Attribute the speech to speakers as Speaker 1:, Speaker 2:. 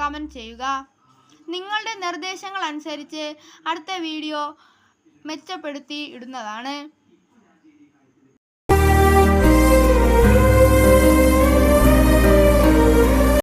Speaker 1: Comment ചെയ്യുക. നിങ്ങളുടെ നിർദ്ദേശങ്ങൾ അനുസരിച്ച് അടുത്ത വീഡിയോ മെച്ചപ്പെടുത്തി ഇടുന്നതാണ്.